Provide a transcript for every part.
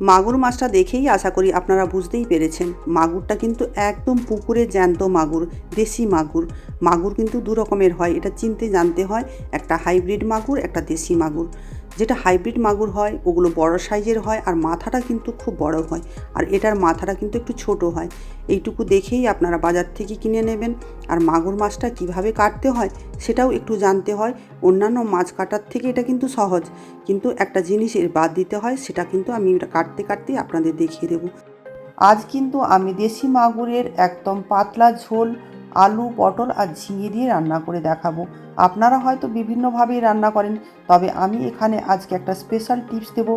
মাগুর মাছটা দেখেই আশা করি আপনারা বুঝতেই পেরেছেন। মাগুরটা কিন্তু একদম পুকুরে জ্যান্ত মাগুর, দেশি মাগুর। মাগুর কিন্তু দু রকমের হয়, এটা চিনতে জানতে হয়। একটা হাইব্রিড মাগুর, একটা দেশি মাগুর। যেটা হাইব্রিড মাগুর হয়, ওগুলো বড় সাইজের হয় আর মাথাটা কিন্তু খুব বড় হয় আর এটার মাথাটা কিন্তু একটু ছোট হয়। এইটুকু দেখেই আপনারা বাজার থেকে কিনে নেবেন আর মাগুর মাছটা কীভাবে কাটতে হয় সেটাও একটু জানতে হয়। অন্যান্য মাছ কাটার থেকে এটা কিন্তু সহজ, কিন্তু একটা জিনিস এর বাদ দিতে হয় সেটা কিন্তু আমি কাটতে কাটতে আপনাদের দেখিয়ে দেবো। আজ কিন্তু আমি দেশি মাগুরের একদম পাতলা ঝোল আলু, পটল আর ঝিঙে দিয়ে রান্না করে দেখাবো। আপনারা হয়তো বিভিন্নভাবেই রান্না করেন, তবে আমি এখানে আজকে একটা স্পেশাল টিপস দেব,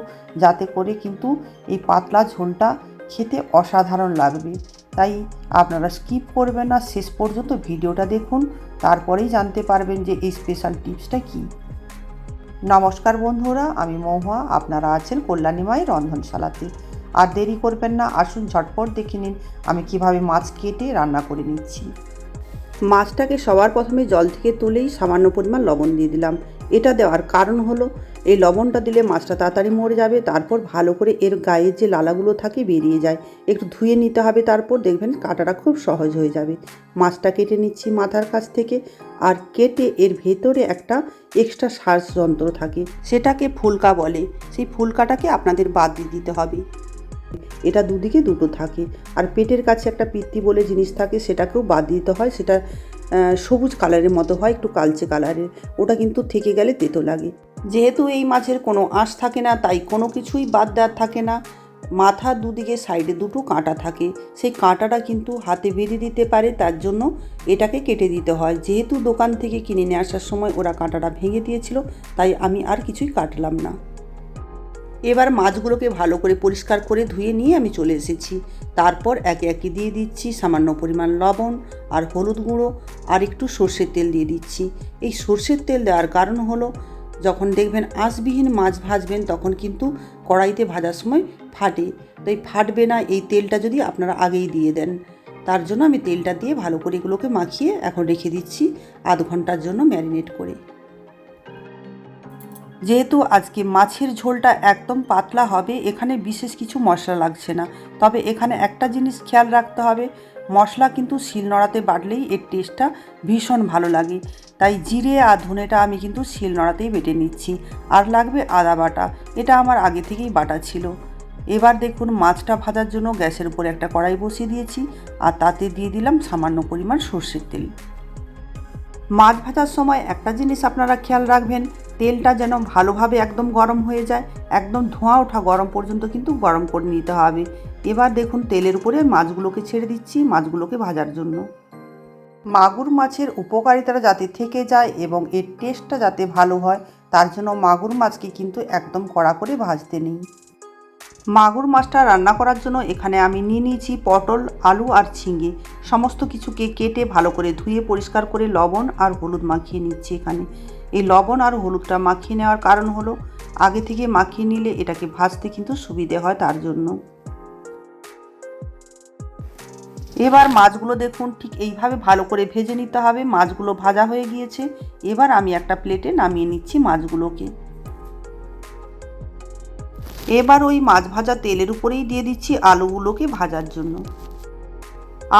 যাতে করে কিন্তু এই পাতলা ঝোলটা খেতে অসাধারণ লাগবে। তাই আপনারা স্কিপ করবেন না, শেষ পর্যন্ত ভিডিওটা দেখুন, তারপরেই জানতে পারবেন যে এই স্পেশাল টিপসটা কী। নমস্কার বন্ধুরা, আমি মহুয়া, আপনারা আছেন কল্যাণীমাই রন্ধনশালাতে। আর দেরি করবেন না, আসুন ঝটপট দেখে নিন, আমি কীভাবে মাছ কেটে রান্না করে নিচ্ছি। মাছটাকে সবার প্রথমে জল থেকে তুলেই সামান্য পরিমাণ লবণ দিয়ে দিলাম। এটা দেওয়ার কারণ হলো, এই লবণটা দিলে মাছটা তাড়াতাড়ি মরে যাবে, তারপর ভালো করে এর গায়ে যে লালাগুলো থাকে বেরিয়ে যায়। একটু ধুয়ে নিতে হবে, তারপর দেখবেন কাটাটা খুব সহজ হয়ে যাবে। মাছটা কেটে নিচ্ছি মাথার কাছ থেকে, আর কেটে এর ভেতরে একটা এক্সট্রা শ্বাস যন্ত্র থাকে। সেটাকে ফুলকা বলে। সেই ফুলকাটাকে আপনাদের বাদ দিয়ে দিতে হবে। এটা দুদিকে দুটো থাকে। আর পেটের কাছে একটা পিত্তি বলে জিনিস থাকে, সেটাকেও বাদ দিতে হয়। সেটা সবুজ কালারের মতো হয়, একটু কালচে কালারের। ওটা কিন্তু থেকে গেলে তেতো লাগে। যেহেতু এই মাছের কোনো আঁশ থাকে না, তাই কোনো কিছুই বাদ দেওয়ার থাকে না। মাথার দুদিকে, সাইডে দুটো কাঁটা থাকে। সেই কাঁটাটা কিন্তু হাতে বেঁধে দিতে পারে, তার জন্য এটাকে কেটে দিতে হয়। যেহেতু দোকান থেকে কিনে নিয়ে আসার সময় ওরা কাঁটাটা ভেঙে দিয়েছিল, তাই আমি আর কিছুই কাটলাম না। এবার মাছগুলোকে ভালো করে পরিষ্কার করে ধুয়ে নিয়ে আমি চলে এসেছি। তারপর একে একে দিয়ে দিচ্ছি সামান্য পরিমাণ লবণ আর হলুদ গুঁড়ো আর একটু সর্ষের তেল দিয়ে দিচ্ছি। এই সর্ষের তেল দেওয়ার কারণ হলো, যখন দেখবেন আঁশবিহীন মাছ ভাজবেন তখন কিন্তু কড়াইতে ভাজার সময় ফাটে। তাই ফাটবে না, এই তেলটা যদি আপনারা আগেই দিয়ে দেন। তার জন্য আমি তেলটা দিয়ে ভালো করে এগুলোকে মাখিয়ে এখন রেখে দিচ্ছি আধ ঘণ্টার জন্য ম্যারিনেট করে। যেহেতু আজকে মাছের ঝোলটা একদম পাতলা হবে, এখানে বিশেষ কিছু মশলা লাগছে না। তবে এখানে একটা জিনিস খেয়াল রাখতে হবে, মশলা কিন্তু শিলনোড়াতে বাটলেই এর টেস্টটা ভীষণ ভালো লাগে। তাই জিরে আর ধনেটা আমি কিন্তু শিলনোড়াতেই বেটে নিচ্ছি। আর লাগবে আদা বাটা, এটা আমার আগে থেকেই বাটা ছিল। এবার দেখুন মাছটা ভাজার জন্য গ্যাসের উপরে একটা কড়াই বসিয়ে দিয়েছি, আর তাতে দিয়ে দিলাম সামান্য পরিমাণ সর্ষের তেল। মাছ ভাজার সময় একটা জিনিস আপনারা খেয়াল রাখবেন তেলটা যেন ভালোভাবে একদম গরম হয়ে যায়, একদম ধোঁয়া ওঠা গরম পর্যন্ত কিন্তু গরম করে নিতে হবে। এবার দেখুন তেলের উপরে মাছগুলোকে ছেড়ে দিচ্ছি, মাছগুলোকে ভাজার জন্য। মাগুর মাছের উপকারিতাটা যাতে থেকে যায় এবং এর টেস্টটা যাতে ভালো হয়, তার জন্য মাগুর মাছকে কিন্তু একদম কড়া করে ভাজতে নেই। মাগুর মাছটা রান্না করার জন্য এখানে আমি নিয়ে নিয়েছি পটল, আলু আর ঝিঙে। সমস্ত কিছুকে কেটে ভালো করে ধুয়ে পরিষ্কার করে লবণ আর হলুদ মাখিয়ে নিচ্ছি এখানে। এই লবণ আর হলুদটা মাখিয়ে নেওয়ার কারণ হলো, আগে থেকে মাখিয়ে নিলে এটাকে ভাজতে কিন্তু সুবিধে হয় তার জন্য। এবার মাছগুলো দেখুন, ঠিক এইভাবে ভালো করে ভেজে নিতে হবে, মাছগুলো ভাজা হয়ে গিয়েছে। এবার আমি একটা প্লেটে নামিয়ে নিচ্ছি মাছগুলোকে। এবার ওই মাছ ভাজা তেলের উপরেই দিয়ে দিচ্ছি আলুগুলোকে ভাজার জন্য।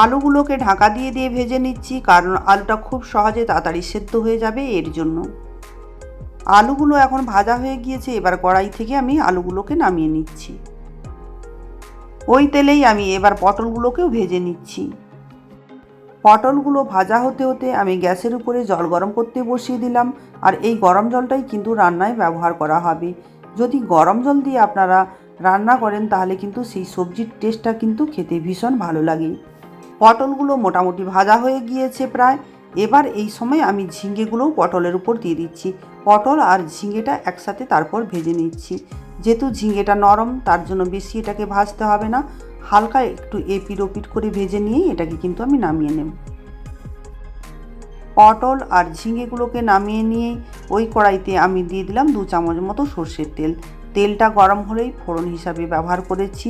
আলুগুলোকে ঢাকা দিয়ে দিয়ে ভেজে নিচ্ছি, কারণ আলুটা খুব সহজে তাড়াতাড়ি সেদ্ধ হয়ে যাবে এর জন্য। আলুগুলো এখন ভাজা হয়ে গিয়েছে, এবার কড়াই থেকে আমি আলুগুলোকে নামিয়ে নিচ্ছি। ওই তেলেই আমি এবার পটলগুলোকেও ভেজে নিচ্ছি। পটলগুলো ভাজা হতে হতে আমি গ্যাসের উপরে জল গরম করতে বসিয়ে দিলাম, আর এই গরম জলটাই কিন্তু রান্নায় ব্যবহার করা হবে। যদি গরম জল দিয়ে আপনারা রান্না করেন, তাহলে কিন্তু সেই সবজির টেস্টটা কিন্তু খেতে ভীষণ ভালো লাগে। পটলগুলো মোটামুটি ভাজা হয়ে গিয়েছে প্রায়। এবার এই সময় আমি ঝিঙ্গেগুলোও পটলের উপর দিয়ে দিচ্ছি। পটল আর ঝিঙ্গেটা একসাথে তারপর ভেজে নিচ্ছি। যেহেতু ঝিঙ্গেটা নরম, তার জন্য বেশি এটাকে ভাজতে হবে না। হালকা একটু এপিট ওপিট করে ভেজে নিয়েই এটাকে কিন্তু আমি নামিয়ে নেব। পটল আর ঝিঙেগুলোকে নামিয়ে নিয়ে ওই কড়াইতে আমি দিয়ে দিলাম দু চামচ মতো সর্ষের তেল। তেলটা গরম হলেই ফোড়ন হিসাবে ব্যবহার করেছি।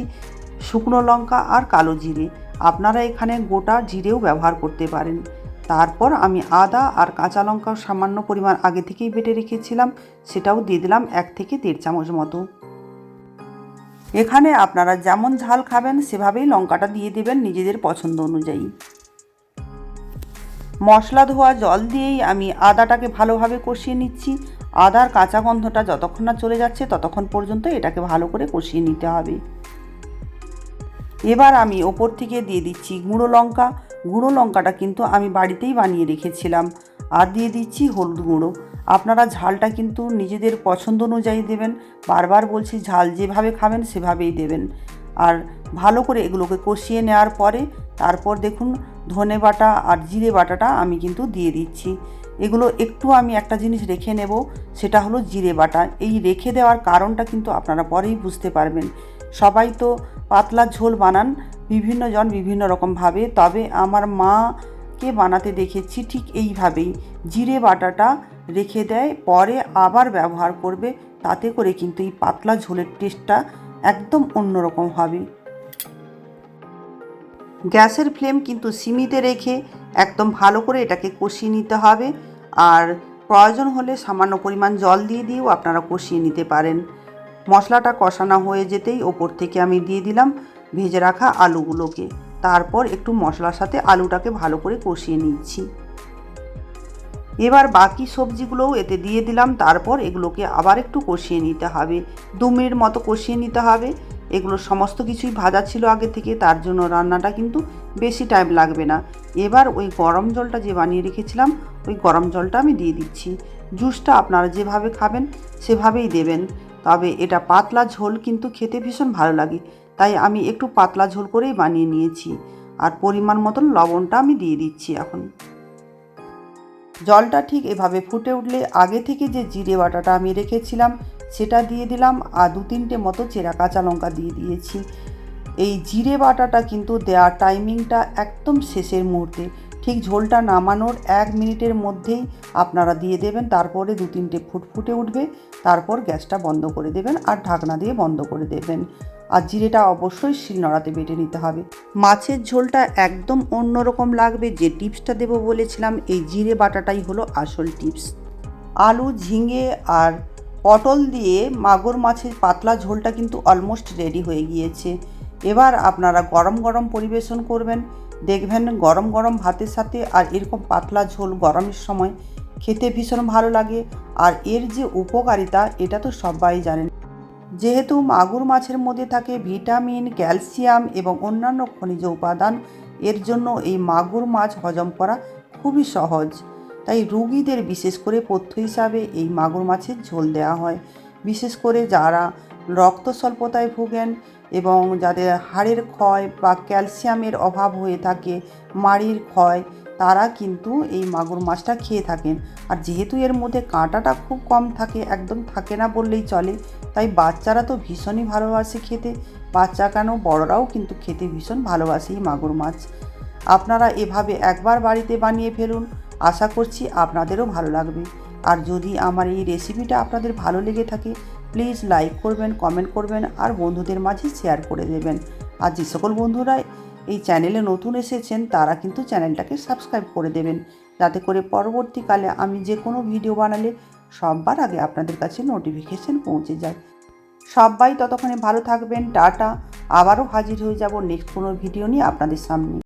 শুকনো লঙ্কা আর কালো জিরে। আপনারা এখানে গোটা জিরেও ব্যবহার করতে পারেন। তারপর আমি আদা আর কাঁচা লঙ্কা সামান্য পরিমাণ আগে থেকেই বেটে রেখেছিলাম, সেটাও দিয়ে দিলাম এক থেকে দেড় চামচ মতো। এখানে আপনারা যেমন ঝাল খাবেন, সেভাবেই লঙ্কাটা দিয়ে দেবেন নিজেদের পছন্দ অনুযায়ী। মশলা ধোয়া জল দিয়েই আমি আদাটাকে ভালোভাবে কষিয়ে নিচ্ছি। আদার কাঁচা গন্ধটা যতক্ষণ না চলে যাচ্ছে, ততক্ষণ পর্যন্ত এটাকে ভালো করে কষিয়ে নিতে হবে। এবার আমি ওপর থেকে দিয়ে দিচ্ছি গুঁড়ো লঙ্কা। গুঁড়ো লঙ্কাটা কিন্তু আমি বাড়িতেই বানিয়ে রেখেছিলাম। আর দিয়ে দিচ্ছি হলুদ গুঁড়ো। আপনারা ঝালটা কিন্তু নিজেদের পছন্দ অনুযায়ী দেবেন। বারবার বলছি ঝাল যেভাবে খাবেন সেভাবেই দেবেন। আর ভালো করে এগুলোকে কষিয়ে নেওয়ার পরে তারপর দেখুন ধনে বাটা আর জিরে বাটাটা আমি কিন্তু দিয়ে দিচ্ছি। এগুলো একটু আমি একটা জিনিস রেখে নেব, সেটা হলো জিরে বাটা। এই রেখে দেওয়ার কারণটা কিন্তু আপনারা পরেই বুঝতে পারবেন। সবাই তো পাতলা ঝোল বানান বিভিন্ন জন বিভিন্ন রকমভাবে তবে আমার মাকে বানাতে দেখেছি ঠিক এইভাবেই। জিরে বাটাটা রেখে দেয়, পরে আবার ব্যবহার করবে। তাতে করে কিন্তু এই পাতলা ঝোলের টেস্টটা একদম অন্যরকম হবে। গ্যাসের ফ্লেম কিন্তু সিমিতে রেখে একদম ভালো করে এটাকে কষিয়ে নিতে হবে। আর প্রয়োজন হলে সামান্য পরিমাণ জল দিয়ে দিয়েও আপনারা কষিয়ে নিতে পারেন। মশলাটা কষানো হয়ে যেতেই ওপর থেকে আমি দিয়ে দিলাম ভেজে রাখা আলুগুলোকে। তারপর একটু মশলার সাথে আলুটাকে ভালো করে কষিয়ে নিচ্ছি। এবার বাকি সবজিগুলোও এতে দিয়ে দিলাম, তারপর এগুলোকে আবার একটু কষিয়ে নিতে হবে। দু মিনিট মতো কষিয়ে নিতে হবে। এগুলো সমস্ত কিছুই ভাজা ছিল আগে থেকে, তার জন্য রান্নাটা কিন্তু বেশি টাইম লাগবে না। এবার ওই গরম জলটা যে বানিয়ে রেখেছিলাম, ওই গরম জলটা আমি দিয়ে দিচ্ছি। জুসটা আপনারা যেভাবে খাবেন, সেভাবেই দেবেন। তবে এটা পাতলা ঝোল কিন্তু খেতে ভীষণ ভালো লাগে। তাই আমি একটু পাতলা ঝোল করেই বানিয়ে নিয়েছি। আর পরিমাণ মতন লবণটা আমি দিয়ে দিচ্ছি এখন। জলটা ঠিক এভাবে ফুটে উঠলে আগে থেকে যে জিরে বাটাটা আমি রেখেছিলাম, সেটা দিয়ে দিলাম আর দু তিনটে মতো চেরা কাঁচা লঙ্কা দিয়ে দিয়েছি। এই জিরে বাটাটা কিন্তু দেওয়ার টাইমিংটা একদম শেষের মুহূর্তে। ঠিক ঝোলটা নামানোর এক মিনিটের মধ্যেই আপনারা দিয়ে দেবেন, তারপরে দু তিনটে ফুট ফুটে উঠবে, তারপর গ্যাসটা বন্ধ করে দেবেন আর ঢাকনা দিয়ে বন্ধ করে দেবেন। আর জিরেটা অবশ্যই শিলনোড়াতে বেটে নিতে হবে। মাছের ঝোলটা একদম অন্যরকম লাগবে, যে টিপসটা দেবো বলেছিলাম, এই জিরে বাটাটাই হলো আসল টিপস। আলু ঝিঙে আর পটল দিয়ে মাগুর মাছের পাতলা ঝোলটা কিন্তু অলমোস্ট রেডি হয়ে গিয়েছে। এবার আপনারা গরম গরম পরিবেশন করবেন। দেখবেন গরম গরম ভাতের সাথে আর এরকম পাতলা ঝোল গরমের সময় খেতে ভীষণ ভালো লাগে। আর এর যে উপকারিতা, এটা তো সবাই জানেন। যেহেতু মাগুর মাছের মধ্যে থাকে ভিটামিন, ক্যালসিয়াম এবং অন্যান্য খনিজ উপাদান, এর জন্য এই মাগুর মাছ হজম করা খুবই সহজ। তাই রুগীদের বিশেষ করে পথ্য হিসাবে এই মাগুর মাছের ঝোল দেওয়া হয়। বিশেষ করে যারা রক্ত স্বল্পতায় ভোগেন এবং যাদের হাড়ের ক্ষয় বা ক্যালসিয়ামের অভাব হয়ে থাকে, মাড়ির ক্ষয়, তারা কিন্তু এই মাগুর মাছটা খেয়ে থাকেন। আর যেহেতু এর মধ্যে কাঁটাটা খুব কম থাকে, একদম থাকে না বললেই চলে, তাই বাচ্চারা তো ভীষণই ভালোবাসে খেতে। বাচ্চা কেন? বড়রাও কিন্তু খেতে ভীষণ ভালোবাসে এই মাগুর মাছ। আপনারা এভাবে একবার বাড়িতে বানিয়ে ফেলুন, আশা করছি আপনাদেরও ভালো লাগবে। আর যদি আমার এই রেসিপিটা আপনাদের ভালো লেগে থাকে প্লিজ লাইক করবেন, কমেন্ট করবেন আর বন্ধুদের মাঝে শেয়ার করে দেবেন। আর যে সকল বন্ধুরা এই চ্যানেলে নতুন এসেছেন, তারা কিন্তু চ্যানেলটাকে সাবস্ক্রাইব করে দেবেন। যাতে করে পরবর্তীকালে আমি যে কোনো ভিডিও বানালে সববার আগে আপনাদের কাছে নোটিফিকেশন পৌঁছে যায়। সবাই ততক্ষণে ভালো থাকবেন, টাটা। আবারও হাজির হয়ে যাব নেক্সট কোনো ভিডিও নিয়ে আপনাদের সামনে।